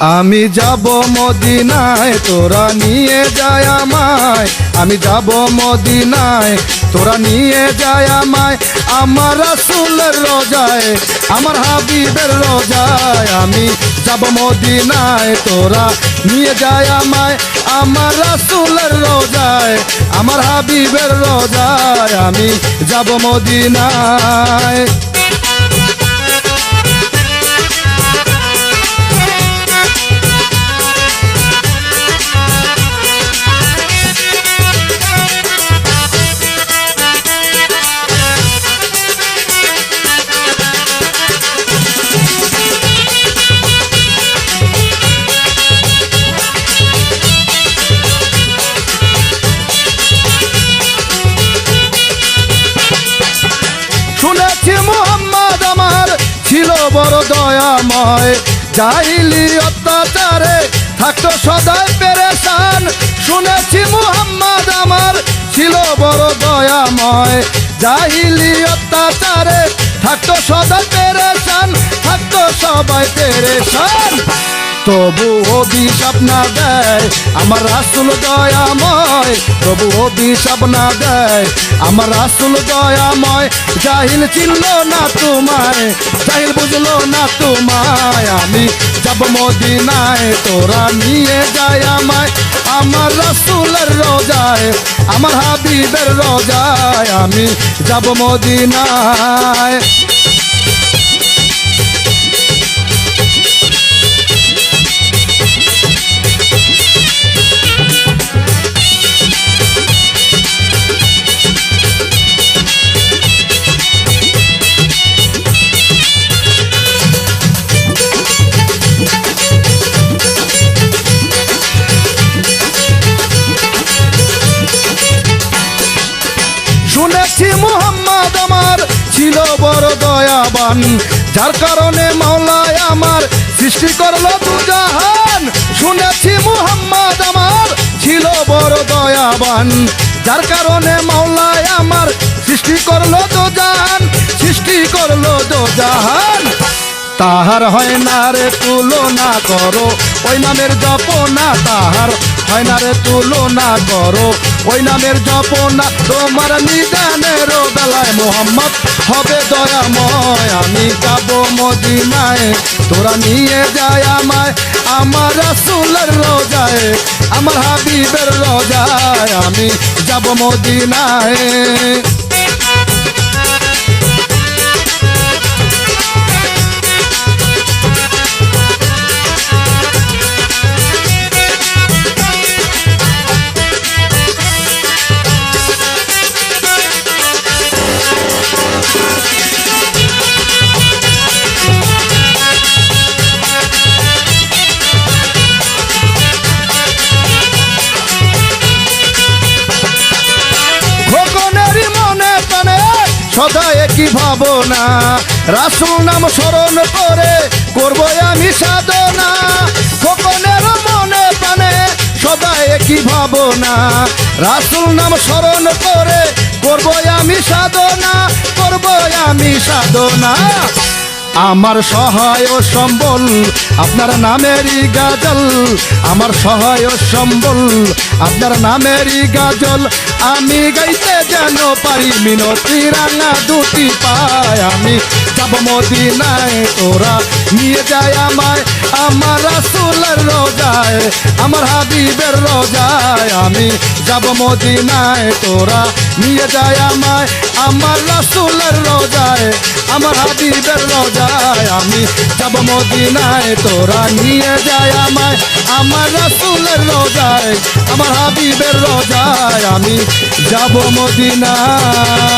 আমি যাব মদিনায়, তোরা নিয়ে যায় আমায়। আমি যাব মদিনায়, তোরা নিয়ে যায় আমায়। আমার রাসুলের রোজায়, আমার হাবিবের রোজায়। আমি যাব মদিনায়, তোরা নিয়ে যায় আমায়। আমার রাসুলের রোজায়, আমার হাবিবের রোজায়। আমি যাব মদিনায়। বড় দয়াময়। যাইলি অত্যাচারে, থাকতো সদাই পেরেশান। শুনেছি মোহাম্মদ আমার ছিল বড় দয়াময়। যাইলি অত্যাচারে, থাকতো সদাই পেরেশান, থাকতো সবাই পেরেশান। তবু অভিশাপ না দেয়, আমার রাসুল দয়াময়। তবু অভিশাপ না দেয়, আমার রাসুল দয়াময়। জাহিল চিনল না তোমায়, জাহিল বুঝলো না তোমায়। আমি যাব মদিনায়, তোরা নিয়ে যায় আমায়। আমার রাসুলের রোজায়, আমার হাবিবের রোজায়, আমি যাব মদিনায়। বড় দয়াবান। যার কারণে মাওলায় আমার সৃষ্টি করল দুজাহান। শুনেছি মুহাম্মদ আমার ছিল বড় দয়াবান। যার কারণে মাওলায় আমার সৃষ্টি করল দোজাহান, সৃষ্টি করল দোজাহান। তাহার হয় না রে তুলনা করো, ওই নামের জপনা তাহার। হয় না রে, তুলনা করো। ওই নামের জপনা তোমার নিদানের বেলায়। মোহাম্মদ হবে দয়াময়, আমি যাব মদিনায়। তোরা নিয়ে যায় আমায়, আমার রাসুলের রোজায়, আমার হাবিবের রোজায়। আমি যাব মদিনায়। সদা একই ভাবনা। রাসুল নাম স্মরণ করে করব আমি সাধনা। খোকনের মনে প্রাণে সদা একই ভাবনা। রাসুল নাম স্মরণ করে করব আমি সাধনা, করব আমি সাধনা। আমার সহায় সম্বল, আপনার নামেরই গাজল। আমার সহায় সম্বল, আপনার নামেরই গাজল। আমি গাইতে যেন পারি, মিনতি রাঙা দুটি পায়। আমি যাব মদিনায়, তোরা নিয়ে যায় আমায়। আমার রাসুলের রোজায়, আমার হাবিবের রোজায়। আমি যাব মদিনায়, তোরা নিয়ে যায় আমায়। আমার রাসুলের রোজায় আমার হাবিবের যায় আমি যাব মদিনায়, তোরা নিয়ে যায় আমায়। আমার রাসুলের রোজায় আমার হাবিবের রোজায়, আমি যাব মদিনায়।